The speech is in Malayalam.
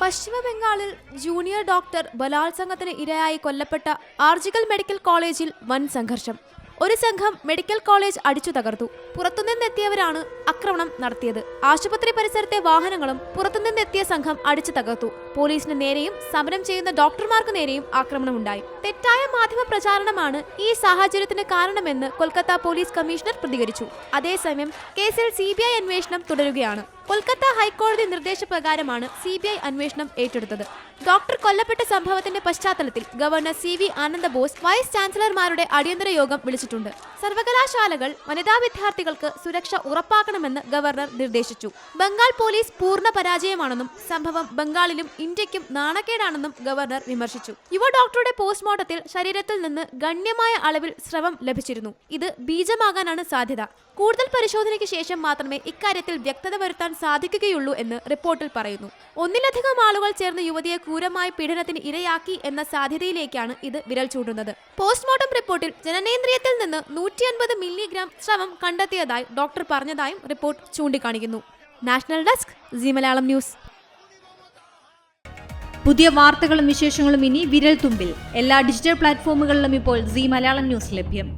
പശ്ചിമ ബംഗാളിൽ ജൂനിയർ ഡോക്ടർ ബലാത്സംഗത്തിന് ഇരയായി കൊല്ലപ്പെട്ട ആർജിക്കൽ മെഡിക്കൽ കോളേജിൽ വൻ സംഘർഷം. ഒരു സംഘം മെഡിക്കൽ കോളേജ് അടിച്ചു തകർത്തു പുറത്തുനിന്നെത്തിയവരാണ് ആക്രമണം നടത്തിയത്. ആശുപത്രി പരിസരത്തെ വാഹനങ്ങളും പുറത്തുനിന്നെത്തിയ സംഘം അടിച്ചു തകർത്തു. പോലീസിന് നേരെയും സമരം ചെയ്യുന്ന ഡോക്ടർമാർക്ക് നേരെയും ആക്രമണമുണ്ടായി. തെറ്റായ മാധ്യമ പ്രചാരണമാണ് ഈ സാഹചര്യത്തിന് കാരണമെന്ന് കൊൽക്കത്ത പോലീസ് കമ്മീഷണർ പ്രതികരിച്ചു. അതേസമയം കേസിൽ സി ബി ഐ അന്വേഷണം തുടരുകയാണ്. കൊൽക്കത്ത ഹൈക്കോടതി നിർദ്ദേശപ്രകാരമാണ് സി ബി ഐ അന്വേഷണം ഏറ്റെടുത്തത്. ഡോക്ടർ കൊല്ലപ്പെട്ട സംഭവത്തിന്റെ പശ്ചാത്തലത്തിൽ governor C V Ananda Bose vice ചാൻസലർമാരുടെ അടിയന്തര യോഗം വിളിച്ചിട്ടുണ്ട്. സർവകലാശാലകൾ വനിതാ വിദ്യാർത്ഥികൾക്ക് സുരക്ഷ ഉറപ്പാക്കണമെന്ന് ഗവർണർ നിർദ്ദേശിച്ചു. ബംഗാൾ പോലീസ് പൂർണ പരാജയമാണെന്നും സംഭവം ബംഗാളിലും ഇന്ത്യക്കും നാണക്കേടാണെന്നും ഗവർണർ വിമർശിച്ചു. യുവ ഡോക്ടറുടെ പോസ്റ്റ്മോർട്ടത്തിൽ ശരീരത്തിൽ നിന്ന് ഗണ്യമായ അളവിൽ സ്രവം ലഭിച്ചിരുന്നു. ഇത് ബീജമാകാനാണ് സാധ്യത. കൂടുതൽ പരിശോധനയ്ക്ക് ശേഷം മാത്രമേ ഇക്കാര്യത്തിൽ വ്യക്തത വരുത്താൻ സാധിക്കുകയുള്ളൂ എന്ന് റിപ്പോർട്ടിൽ പറയുന്നു. ഒന്നിലധികം ആളുകൾ ചേർന്ന് യുവതിയെ ക്രൂരമായ പീഡനത്തിന് ഇരയാക്കി എന്ന സാധ്യതയിലേക്കാണ് ഇത് വിരൽ ചൂണ്ടുന്നത്. പോസ്റ്റ്മോർട്ടം റിപ്പോർട്ടിൽ ജനനേന്ദ്രിയത്തിൽ നിന്ന് നൂറ്റി മില്ലിഗ്രാം സ്രവം കണ്ടെത്തിയതായി ഡോക്ടർ പറഞ്ഞതായും റിപ്പോർട്ട് ചൂണ്ടിക്കാണിക്കുന്നു. National desk Zee Malayalam news. പുതിയ വാർത്തകളും വിശേഷങ്ങളും ഇനി വിരൽ തുമ്പിൽ എല്ലാ ഡിജിറ്റൽ പ്ലാറ്റ്ഫോമുകളിലും ഇപ്പോൾ സി മലയാളം ന്യൂസ് ലഭ്യം.